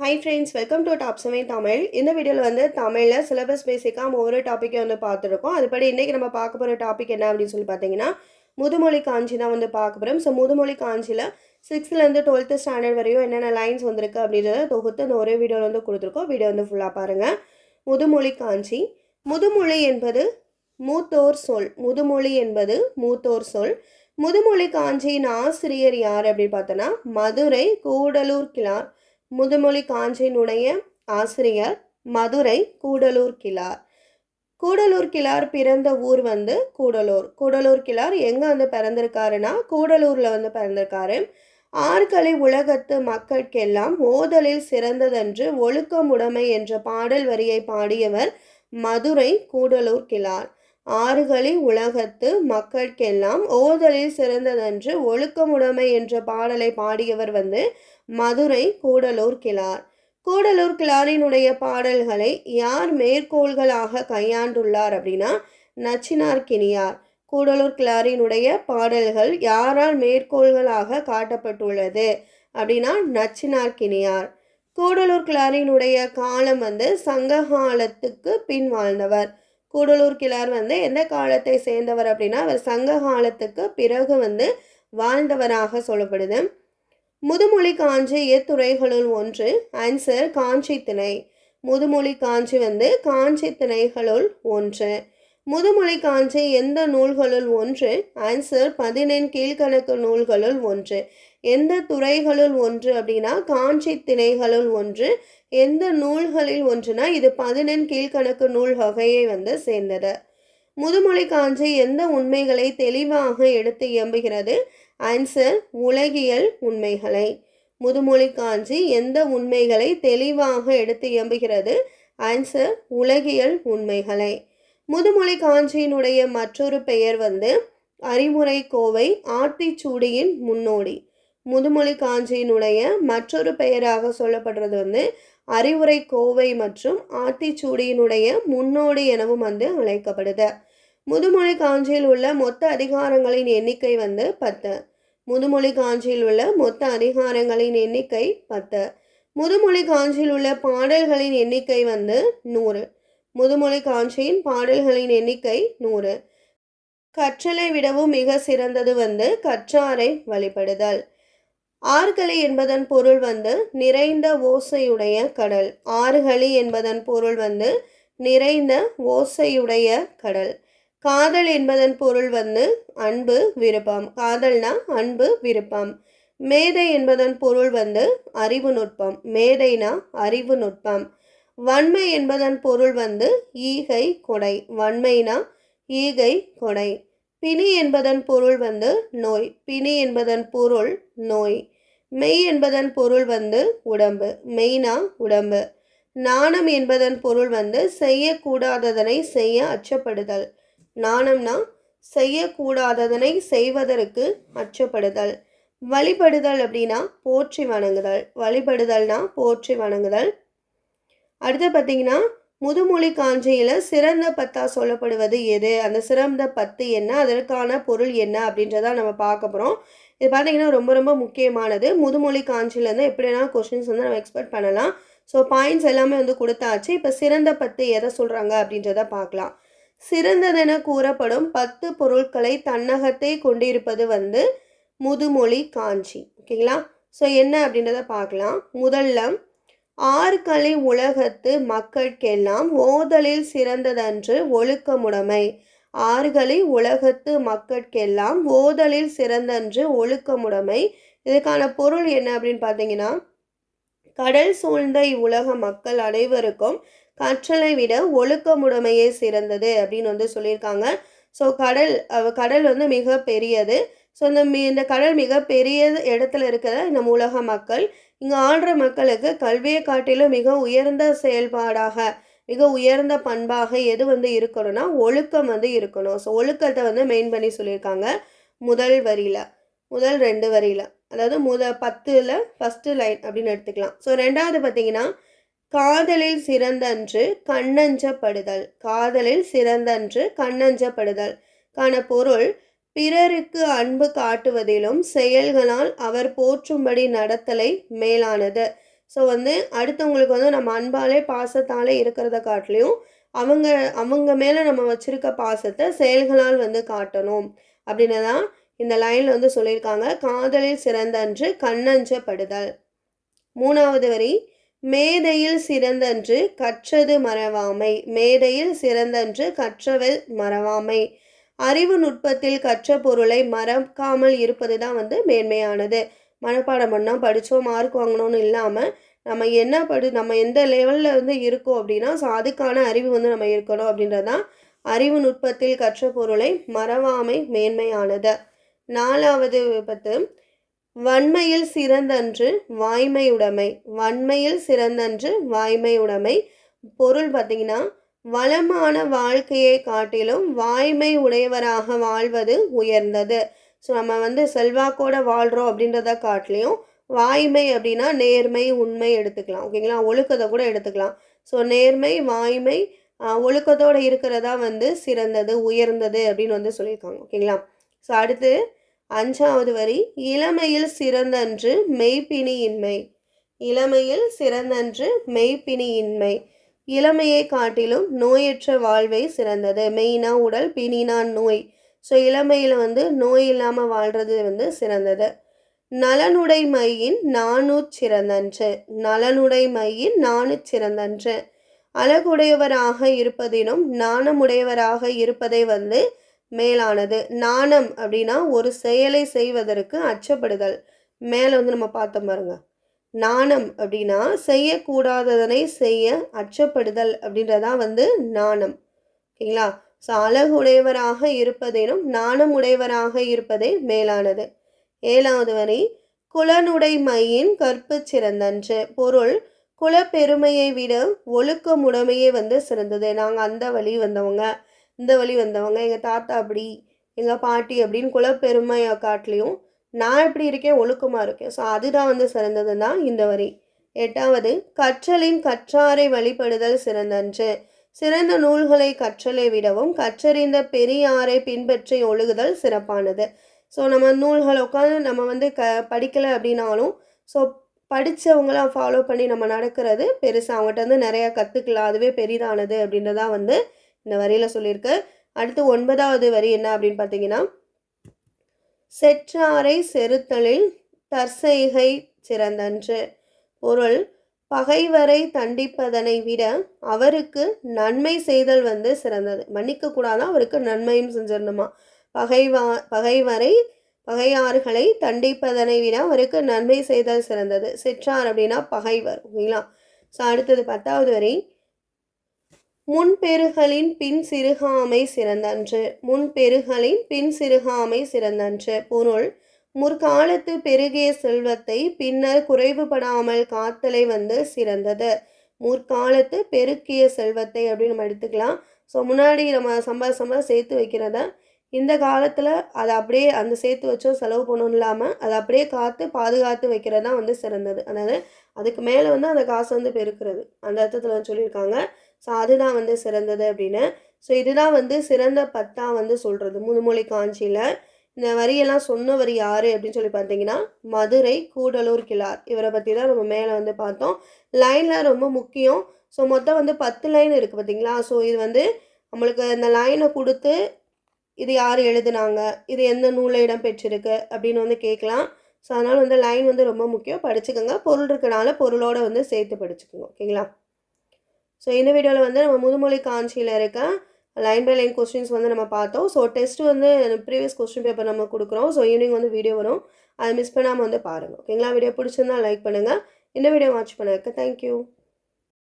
Hi friends welcome to top seven Tamil இந்த வீடியோவில் வந்து தமிழில் சிலபஸ் பேசிக்காக நம்ம ஒவ்வொரு டாப்பிக்கை வந்து பார்த்துருக்கோம். அதுபடி இன்றைக்கி நம்ம பார்க்க போகிற டாபிக் என்ன அப்படின்னு சொல்லி பார்த்தீங்கன்னா முதுமொழி காஞ்சி தான் வந்து பார்க்க போகிறோம் ஸோ முதுமொழி காஞ்சியில் சிக்ஸ்த்துலேருந்து டுவெல்த்து ஸ்டாண்டர்ட் வரையும் என்னென்ன லைன்ஸ் வந்திருக்கு அப்படின்றத தொகுத்து இந்த ஒரே வீடியோவில் வந்து கொடுத்துருக்கோம். வீடியோ வந்து ஃபுல்லாக பாருங்கள் முதுமொழி காஞ்சி. முதுமொழி என்பது மூத்தோர் சொல். முதுமொழி என்பது மூத்தோர் சொல். முதுமொழி காஞ்சியின் ஆசிரியர் யார் அப்படின்னு பார்த்தோன்னா மதுரை கூடலூர் கிளார் முதுமொழி காஞ்சியினுடைய ஆசிரியர் மதுரை கூடலூர் கிளார் கூடலூர் கிளார் பிறந்த ஊர் வந்து கூடலூர். கூடலூர் கிளார் எங்கே வந்து பிறந்திருக்காருன்னா கூடலூரில் வந்து பிறந்திருக்காரு. ஆற்களை உலகத்து மக்களுக்கெல்லாம் ஓதலில் சிறந்ததன்று ஒழுக்கமுடைமை என்ற பாடல் வரியை பாடியவர் மதுரை கூடலூர் கிளார் ஆறுகளி உலகத்து மக்களுக்கெல்லாம் ஓதலில் சிறந்ததன்று ஒழுக்கமுடைமை என்ற பாடலை பாடியவர் வந்து மதுரை கூடலூர் கிளார் கூடலூர் கிளாரினுடைய பாடல்களை யார் மேற்கோள்களாக கையாண்டுள்ளார் அப்படின்னா நச்சினார்கிணியார் கூடலூர் கிளாரினுடைய பாடல்கள் யாரால் மேற்கோள்களாக காட்டப்பட்டுள்ளது அப்படின்னா நச்சினார் கிணியார் கூடலூர் கிளாரினுடைய காலம் வந்து சங்ககாலத்துக்கு பின் வாழ்ந்தவர். கூடலூர் கிளார் வந்து எந்த காலத்தை சேர்ந்தவர்? அப்படின்னா அவர் சங்க காலத்துக்கு பிறகு வந்து வாழ்ந்தவராக சொல்லப்படுது. முதுமொழி காஞ்சி எத்துறைகளுள் ஒன்று ஆன்சர் காஞ்சி திணை. முதுமொழி காஞ்சி வந்து காஞ்சி திணைகளுள் ஒன்று. முதுமொழி காஞ்சி எந்த நூல்களுள் ஒன்று? ஆன்சர் பதினெண் கீழ்கணக்கு நூல்களுள் ஒன்று. எந்த துறைகளுள் ஒன்று அப்படின்னா காஞ்சி திணைகளுள் ஒன்று எந்த நூல்களில் ஒன்றுனா இது பதினெண் கீழ்கணக்கு நூல் வகையை வந்து சேர்ந்தது. முதுமொழி காஞ்சி எந்த உண்மைகளை தெளிவாக எடுத்து இயம்புகிறது? ஆன்சர் உலகியல் உண்மைகளை. முதுமொழி காஞ்சி எந்த உண்மைகளை தெளிவாக எடுத்து இயம்புகிறது? ஆன்சர் உலகியல் உண்மைகளை. முதுமொழி காஞ்சியினுடைய மற்றொரு பெயர் வந்து அறிமுறை கோவை ஆத்திச்சூடியின் முன்னோடி. முதுமொழி காஞ்சியினுடைய மற்றொரு பெயராக சொல்லப்படுறது வந்து அறிவுரை கோவை மற்றும் ஆத்திச்சூடியினுடைய முன்னோடி எனவும் வந்து அழைக்கப்படுது. முதுமொழி காஞ்சியில் உள்ள மொத்த அதிகாரங்களின் எண்ணிக்கை வந்து பத்து. முதுமொழி காஞ்சியில் உள்ள மொத்த அதிகாரங்களின் எண்ணிக்கை பத்து. முதுமொழி காஞ்சியில் உள்ள பாடல்களின் எண்ணிக்கை வந்து நூறு. முதுமொழி காஞ்சியின் பாடல்களின் எண்ணிக்கை நூறு. கற்றலை விடவும் மிக சிறந்தது வந்து கற்றாரை வழிபடுதல். ஆறுகளி என்பதன் பொருள் வந்து நிறைந்த ஓசையுடைய கடல். ஆறுகளி என்பதன் பொருள் வந்து நிறைந்த ஓசையுடைய கடல். காதல் என்பதன் பொருள் வந்து அன்பு விருப்பம். காதல்னா அன்பு விருப்பம். மேதை என்பதன் பொருள் வந்து அறிவு நுட்பம். மேதைனா அறிவு நுட்பம். வன்மை என்பதன் பொருள் வந்து ஈகை கொடை. வன்மைனா ஈகை கொடை. பிணி என்பதன் பொருள் வந்து நோய் பிணி என்பதன் பொருள் நோய் மெய் என்பதன் பொருள் வந்து உடம்பு மெய்னா உடம்பு நாணம் என்பதன் பொருள் வந்து செய்யக்கூடாததனை செய்ய அச்சப்படுதல் நாணம்னா செய்யக்கூடாததனை செய்வதற்கு அச்சப்படுதல் வழிபடுதல் அப்படின்னா போற்றி வணங்குதல் வழிபடுதல்னா போற்றி வணங்குதல். அடுத்து பார்த்தீங்கன்னா முதுமொழி காஞ்சியில் சிறந்த பத்தாக சொல்லப்படுவது எது? அந்த சிறந்த பத்து என்ன? அதற்கான பொருள் என்ன? அப்படின்றத நம்ம பார்க்க போகிறோம் இது பார்த்தீங்கன்னா ரொம்ப ரொம்ப முக்கியமானது. முதுமொழி காஞ்சிலேருந்து எப்படினா கொஷின்ஸ் வந்து நம்ம எக்ஸ்பெக்ட் பண்ணலாம். ஸோ பாயிண்ட்ஸ் எல்லாமே வந்து கொடுத்தாச்சு. இப்போ சிறந்த பத்து எதை சொல்கிறாங்க அப்படின்றத பார்க்கலாம். சிறந்ததென கூறப்படும் பத்து பொருட்களை தன்னகத்தை கொண்டிருப்பது வந்து முதுமொழி காஞ்சி. ஓகேங்களா? ஸோ என்ன அப்படின்றத பார்க்கலாம். முதல்ல ஆறுகளை உலகத்து மக்கள்கெல்லாம் ஓதலில் சிறந்ததன்று ஒழுக்கமுடைமை. ஆறுகளை உலகத்து மக்கள்கெல்லாம் ஓதலில் சிறந்தன்று ஒழுக்கமுடைமை. இதுக்கான பொருள் என்ன அப்படின்னு பார்த்தீங்கன்னா கடல் சூழ்ந்த இவ்வுலக மக்கள் அனைவருக்கும் கற்றலை விட ஒழுக்கமுடைமையே சிறந்தது அப்படின்னு வந்து சொல்லியிருக்காங்க. ஸோ கடல் கடல் வந்து மிக பெரியது. ஸோ இந்த மி இந்த கடல் மிக பெரிய இடத்துல இருக்கிற நம்ம உலக மக்கள்? இங்கே ஆள்ற மக்களுக்கு கல்வியை காட்டிலும் மிக உயர்ந்த செயல்பாடாக மிக உயர்ந்த பண்பாக எது வந்து இருக்கணும்னா ஒழுக்கம் வந்து இருக்கணும். ஸோ ஒழுக்கத்தை வந்து மெயின் பண்ணி சொல்லியிருக்காங்க முதல் வரியில். முதல் ரெண்டு வரியில். அதாவது முத பத்தில் ஃபஸ்ட்டு லைன் அப்படின்னு எடுத்துக்கலாம். ஸோ ரெண்டாவது பார்த்தீங்கன்னா காதலில் சிறந்தன்று கண்ணஞ்சப்படுதல். காதலில் சிறந்தன்று கண்ணஞ்சப்படுதல். கான பொருள் பிறருக்கு அன்பு காட்டுவதிலும் செயல்களால் அவர் போற்றும்படி நடத்தலை மேலானது. ஸோ வந்து அடுத்தவங்களுக்கு வந்து நம்ம அன்பாலே பாசத்தாலே இருக்கிறத காட்டிலையும் அவங்க அவங்க மேலே நம்ம வச்சுருக்க பாசத்தை செயல்களால் வந்து காட்டணும் அப்படின்னு தான் இந்த லைனில் வந்து சொல்லியிருக்காங்க. காதலில் சிறந்தன்று கண்ணஞ்சப்படுதல். மூணாவது வரி மேதையில் சிறந்தன்று கற்றது மறவாமை. மேதையில் சிறந்தன்று கற்றவை மறவாமை. அறிவு நுட்பத்தில் கற்ற பொருளை மறக்காமல் இருப்பது தான் வந்து மேன்மையானது. மனப்பாடம் பண்ணால் படித்தோம் மார்க் வாங்கணும்னு இல்லாமல் நம்ம என்ன படி நம்ம எந்த லெவலில் வந்து இருக்கோம் அப்படின்னா ஸோ அதுக்கான அறிவு வந்து நம்ம இருக்கணும் அப்படின்றதான் அறிவு நுட்பத்தில் கற்ற பொருளை மறவாமை மேன்மையானது. நாலாவது விபத்து வன்மையில் சிறந்தன்று வாய்மையுடைமை. வன்மையில் சிறந்தன்று வாய்மையுடைமை. பொருள் பார்த்திங்கன்னா வளமான வாழ்க்கையை காட்டிலும் வாய்மை உடையவராக வாழ்வது உயர்ந்தது. ஸோ நம்ம வந்து செல்வாக்கோட வாழ்கிறோம் அப்படின்றத காட்டிலையும் வாய்மை அப்படின்னா நேர்மை உண்மை எடுத்துக்கலாம். ஓகேங்களா ஒழுக்கத்தை கூட எடுத்துக்கலாம். ஸோ நேர்மை வாய்மை ஒழுக்கத்தோடு இருக்கிறதா வந்து சிறந்தது உயர்ந்தது அப்படின்னு வந்து சொல்லியிருக்காங்க. ஓகேங்களா ஸோ அடுத்து அஞ்சாவது வரி. இளமையில் சிறந்தன்று மெய்ப்பினியின்மை இளமையில் சிறந்தன்று மெய்ப்பினியின்மை இளமையை காட்டிலும் நோயற்ற வாழ்வே சிறந்தது. மெயினா உடல் பிணினா நோய். ஸோ இளமையில் வந்து நோய் இல்லாமல் வாழ்கிறது வந்து சிறந்தது. நலனுடை மையின் நானூ சிறந்தன்று. நலனுடை மையின் நானூற் சிறந்தன்று. அழகுடையவராக இருப்பதினும் நாணமுடையவராக இருப்பதை வந்து மேலானது. நாணம் அப்படின்னா ஒரு செயலை செய்வதற்கு அச்சப்படுதல். மேலே வந்து நம்ம பார்த்தோம் பாருங்கள் நாணம் அப்படின்னா செய்யக்கூடாததனை செய்ய அச்சப்படுதல் அப்படின்றதான் வந்து நாணம். ஓகேங்களா? ஸோ அழகுடையவராக இருப்பதேனும் நாணம் உடையவராக இருப்பதே மேலானது. ஏழாவது வரி குலனுடைமையின் கற்பு சிறந்தன்று. பொருள் குலப்பெருமையை விட ஒழுக்கமுடைமையே வந்து சிறந்தது. நாங்கள் அந்த வழி வந்தவங்க இந்த வழி வந்தவங்க. எங்கள் தாத்தா அப்படி எங்கள் பாட்டி அப்படின்னு குலப்பெருமையை காட்டிலையும் நான் எப்படி இருக்கேன்? ஒழுக்கமாக இருக்கேன். ஸோ அதுதான் வந்து சிறந்தது தான் இந்த வரி. எட்டாவது கற்றலின் கற்றாரை வழிபடுதல் சிறந்தன்று. சிறந்த நூல்களை கற்றலை விடவும் கற்றறிந்த பெரியாரை பின்பற்றி ஒழுகுதல் சிறப்பானது. ஸோ நம்ம நூல்களை உட்காந்து நம்ம வந்து க படிக்கலை அப்படின்னாலும் ஸோ படித்தவங்களாம் ஃபாலோ பண்ணி நம்ம நடக்கிறது பெருசாக அவங்ககிட்ட வந்து நிறையா கற்றுக்கலாம் அதுவே பெரிதானது அப்படின்றதான் வந்து இந்த வரியில் சொல்லியிருக்கு. அடுத்து ஒன்பதாவது வரி என்ன அப்படின்னு பார்த்தீங்கன்னா செற்றாரை செருத்தலில் தற்செய்கை சிறந்தன்று. பொருள் பகைவரை தண்டிப்பதனை விட அவருக்கு நன்மை செய்தல் வந்து சிறந்தது. மன்னிக்க அவருக்கு நன்மையும் செஞ்சிடணுமா? பகைவா பகைவரை பகையாறுகளை தண்டிப்பதனை விட அவருக்கு நன்மை செய்தல் சிறந்தது. செற்றார் அப்படின்னா பகைவர் ஓகேங்களா? ஸோ அடுத்தது பத்தாவது வரை. முன்பெருகளின் பின் சிறுகாமை சிறந்தன்று. முன்பெருகளின் பின் சிறுகாமை சிறந்தன்று. பொருள் முற்காலத்து பெருகிய செல்வத்தை பின்னர் குறைவுபடாமல் காத்தலை வந்து சிறந்தது. முற்காலத்து பெருக்கிய செல்வத்தை அப்படின்னு நம்ம எடுத்துக்கலாம். ஸோ முன்னாடி நம்ம சம்பா சம்பா சேர்த்து வைக்கிறத இந்த காலத்தில் அதை அப்படியே அந்த சேர்த்து வச்சோ செலவு பண்ணணும் இல்லாமல் அதை அப்படியே காத்து பாதுகாத்து வைக்கிறது தான் வந்து சிறந்தது. அதாவது அதுக்கு மேலே வந்து அந்த காசை வந்து பெருக்கிறது. அந்த அர்த்தத்தில் சொல்லியிருக்காங்க. ஸோ அதுதான் வந்து சிறந்தது அப்படின்னு. ஸோ இதுதான் வந்து சிறந்த பத்தாக வந்து சொல்கிறது முதுமொழி காஞ்சியில். இந்த வரியெல்லாம் சொன்னவர் யார் அப்படின்னு சொல்லி பார்த்தீங்கன்னா மதுரை கூடலூர் கிளார் இவரை பற்றி தான் நம்ம மேலே வந்து பார்த்தோம். லைனில் ரொம்ப முக்கியம். ஸோ மொத்தம் வந்து பத்து லைன் இருக்குது பார்த்தீங்களா? ஸோ இது வந்து நம்மளுக்கு இந்த லைனை கொடுத்து இது யார் எழுதுனாங்க? இது எந்த நூலில் இடம் பெற்றிருக்கு? அப்படின்னு வந்து கேட்கலாம். ஸோ அதனால் வந்து லைன் வந்து ரொம்ப முக்கியம். படிச்சுக்கோங்க. பொருள் இருக்கனால பொருளோடு வந்து சேர்த்து படிச்சுக்கோங்க. ஓகேங்களா? ஸோ இந்த வீடியோவில் வந்து நம்ம முதுமொழி காஞ்சியில் இருக்க லைன் பை லைன் கொஸ்டின்ஸ் வந்து நம்ம பார்த்தோம். ஸோ டெஸ்ட் வந்து ப்ரீவியஸ் கொஸ்டின் பேப்பர் நம்ம கொடுக்குறோம். ஸோ ஈவினிங் வந்து வீடியோ வரும். அதை மிஸ் பண்ணாமல் வந்து பாருங்கள் ஓகேங்களா வீடியோ பிடிச்சிருந்தா லைக் பண்ணுங்கள் இந்த வீடியோ வாட்ச் பண்ணதுக்கு தேங்க்யூ